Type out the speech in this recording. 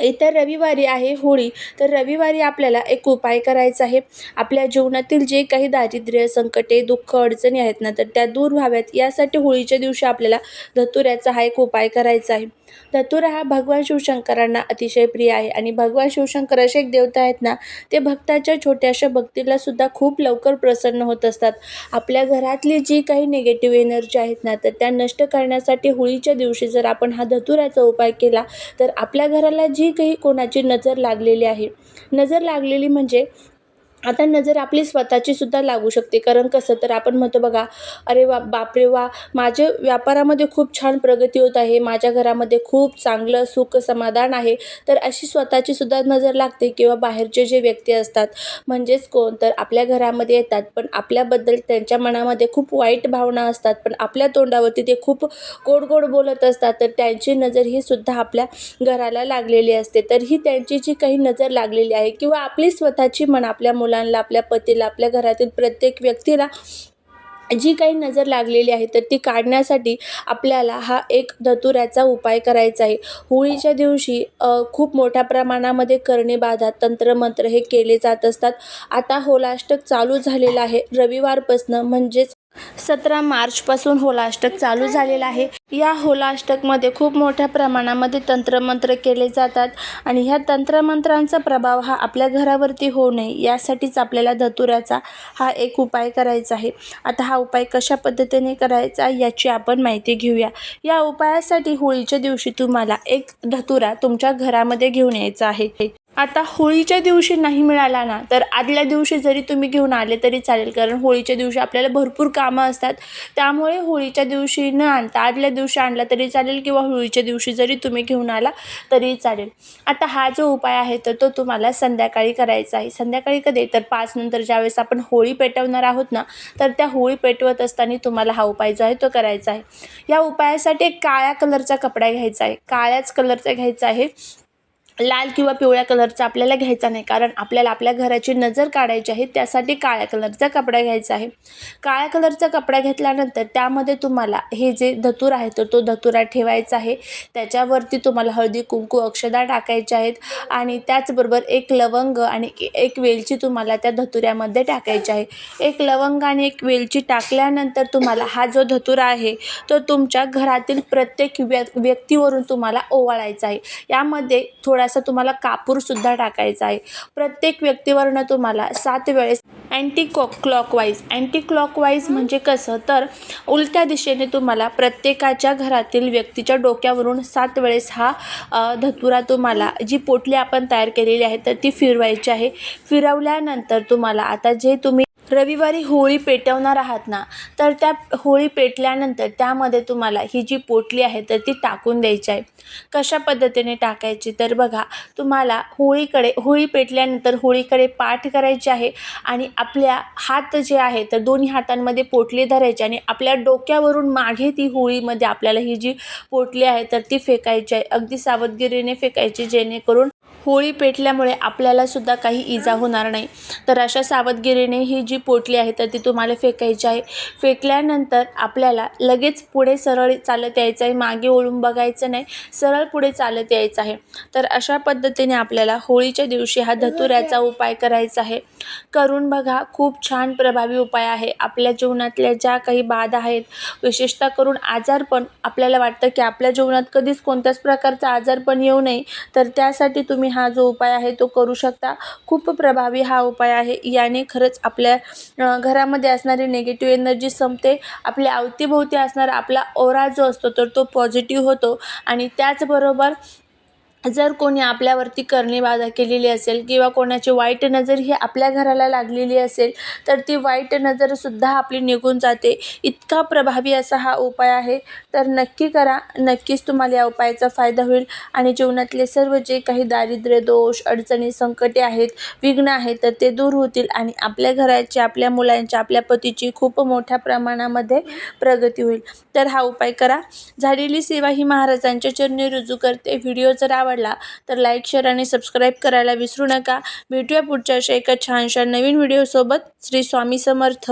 इतर रविवारी आहे होळी तर रविवारी आपल्याला एक उपाय करायचा आहे. आपल्या जीवनातील जे काही दारिद्र्य संकटे दुःख अडचणी आहेत ना तर त्या दूर व्हाव्यात. यासाठी होळीच्या दिवशी आपल्याला धतुऱ्याचा हा एक उपाय करायचा आहे. धतुरा हा भगवान शिवशंकरांना अतिशय प्रिय आहे आणि भगवान शिवशंकर असे एक देवता आहेत ना ते भक्ताच्या छोट्याशा भक्तीला सुद्धा खूप लवकर प्रसन्न होत असतात. आपल्या घरातली जी काही निगेटिव्ह एनर्जी आहेत ना तर त्या नष्ट करण्यासाठी होळीच्या दिवशी जर आपण हा धतुऱ्याचा उपाय केला तर आपल्या घराला जी काही कोणाची नजर लागलेली आहे. नजर लागलेली म्हणजे आता नजर आपली स्वतःची सुद्धा लागू शकते. कारण कसं तर आपण म्हणतो बघा अरे वा बापरे वा माझे व्यापारामध्ये खूप छान प्रगती होत आहे. माझ्या घरामध्ये खूप चांगलं सुख समाधान आहे. तर अशी स्वतःची सुद्धा नजर लागते किंवा बाहेरचे जे व्यक्ती असतात म्हणजेच कोण तर आपल्या घरामध्ये येतात. पण आपल्याबद्दल त्यांच्या मनामध्ये खूप वाईट भावना असतात. पण आपल्या तोंडावरती ते खूप गोड गोड बोलत असतात. तर त्यांची नजर ही सुद्धा आपल्या घराला लागलेली असते. तर ही त्यांची जी काही नजर लागलेली आहे किंवा आपली स्वतःची मन आपल्या मुलांना आपल्या पतीला आपल्या घरातील प्रत्येक व्यक्तीला जी काही नजर लागलेली आहे तर ती काढण्यासाठी आपल्याला हा एक धतुऱ्याचा उपाय करायचा आहे. होळीच्या दिवशी खूप मोठ्या प्रमाणामध्ये करणे बाधा तंत्रमंत्र हे केले जात असतात. आता होलाष्टक चालू झालेलं आहे. रविवारपासनं म्हणजेच सतरा मार्चपासून होलाष्टक चालू झालेला आहे. या होलाष्टकमध्ये खूप मोठ्या प्रमाणामध्ये तंत्रमंत्र केले जातात आणि ह्या तंत्रमंत्रांचा प्रभाव हा आपल्या घरावरती होऊ नये यासाठीच आपल्याला धतुऱ्याचा हा एक उपाय करायचा आहे. आता हा उपाय कशा पद्धतीने करायचा याची आपण माहिती घेऊया. या उपायासाठी होळीच्या दिवशी तुम्हाला एक धतुरा तुमच्या घरामध्ये घेऊन यायचा आहे. आता होळीच्या दिवशी नाही मिळाला ना तर आदल्या दिवशी जरी तुम्ही घेऊन आले तरी चालेल कारण होळीच्या दिवशी आपल्याला भरपूर कामं असतात. त्यामुळे होळीच्या दिवशी न आणता आदल्या दिवशी आणला तरी चालेल किंवा होळीच्या दिवशी जरी तुम्ही घेऊन आला तरी चालेल. आता हा जो उपाय आहे तर तो तुम्हाला संध्याकाळी करायचा आहे. संध्याकाळी कधी? तर पाच नंतर ज्यावेळेस आपण होळी पेटवणार आहोत ना तर त्या होळी पेटवत असताना तुम्हाला हा उपाय जो आहे तो करायचा आहे. या उपायासाठी एक काळ्या कलरचा कपडा घ्यायचा आहे. काळ्याच कलरचा घ्यायचा आहे. लाल किंवा पिवळ्या कलरचा आपल्याला घ्यायचा नाही. कारण आपल्याला आपल्या घराची नजर काढायची आहे त्यासाठी काळ्या कलरचा कपडा घ्यायचा आहे. काळ्या कलरचा कपडा घेतल्यानंतर त्यामध्ये तुम्हाला हे जे धतूर आहे तर तो धतुरा ठेवायचा आहे. त्याच्यावरती तुम्हाला हळदी कुंकू अक्षदा टाकायच्या आहेत. आणि त्याचबरोबर एक लवंग आणि एक वेलची तुम्हाला त्या धतुऱ्यामध्ये टाकायची आहे. एक लवंग आणि एक वेलची टाकल्यानंतर तुम्हाला हा जो धतुरा आहे तो तुमच्या घरातील प्रत्येक व्य व्यक्तीवरून तुम्हाला ओवाळायचा आहे. यामध्ये थोडा असं तुम्हाला कापूरसुद्धा टाकायचा आहे. प्रत्येक व्यक्तीवरनं तुम्हाला सात वेळेस अँटी कॉ क्लॉकवाईज अँटी क्लॉकवाईज म्हणजे कसं? तर उलट्या दिशेने तुम्हाला प्रत्येकाच्या घरातील व्यक्तीच्या डोक्यावरून सात वेळेस हा धतुरा तुम्हाला जी पोटली आपण तयार केलेली आहे तर ती फिरवायची आहे. फिरवल्यानंतर तुम्हाला आता जे तुम्ही रविवारी होळी पेटवणार आहात ना तर त्या होळी पेटल्यानंतर त्यामध्ये तुम्हाला ही जी पोटली आहे तर ती टाकून द्यायची आहे. कशा पद्धतीने टाकायची? तर बघा तुम्हाला होळीकडे होळी पेटल्यानंतर होळीकडे पाठ करायची आहे आणि आपल्या हात जे आहे तर दोन्ही हातांमध्ये पोटली धरायची आणि आपल्या डोक्यावरून मागे ती होळीमध्ये आपल्याला ही जी पोटली आहे तर ती फेकायची आहे. अगदी सावधगिरीने फेकायची जेणेकरून होळी पेटल्यामुळे आपल्यालासुद्धा काही इजा होणार नाही. तर अशा सावधगिरीने ही जी पोटली आहे तर ती तुम्हाला फेकायची आहे. फेकल्यानंतर आपल्याला लगेच पुढे सरळ चालत यायचं आहे. मागे ओळून बघायचं नाही. सरळ पुढे चालत यायचं आहे. तर अशा पद्धतीने आपल्याला होळीच्या दिवशी हा धतुऱ्याचा उपाय करायचा आहे. करून बघा खूप छान प्रभावी उपाय आहे. आपल्या जीवनातल्या ज्या काही बाधा आहेत विशेषतः करून आजारपण आपल्याला वाटतं की आपल्या जीवनात कधीच कोणत्याच प्रकारचा आजारपण येऊ नये. तर त्यासाठी तुम्ही हा जो उपाय आहे तो करू शकता. खूप प्रभावी हा उपाय आहे. याने खरंच आपल्या घरामध्ये असणारी निगेटिव्ह एनर्जी संपते. आपल्या अवतीभोवती असणारा आपला ओरा जो असतो तर तो पॉझिटिव्ह होतो. आणि त्याचबरोबर जर कोणी आपल्यावरती करणी बाधा केलेली असेल किंवा कोणाची वाईट नजर ही आपल्या घराला लागलेली असेल तर ती वाईट नजरसुद्धा आपली निघून जाते. इतका प्रभावी असा हा उपाय आहे. तर नक्की करा. नक्कीच तुम्हाला या उपायाचा फायदा होईल. आणि जीवनातले सर्व जे काही दारिद्र्य दोष अडचणी संकटे आहेत विघ्न आहेत तर ते दूर होतील आणि आपल्या घराची आपल्या मुलांची आपल्या पतीची खूप मोठ्या प्रमाणामध्ये प्रगती होईल. तर हा उपाय करा. झालेली सेवा ही महाराजांच्या चरणी रुजू करते. व्हिडिओ जर आवडला तर लाईक शेअर आणि सबस्क्राईब करायला विसरू नका. भेटूया पुढच्या अशा एका छानशा नवीन व्हिडिओसोबत श्री स्वामी समर्थ.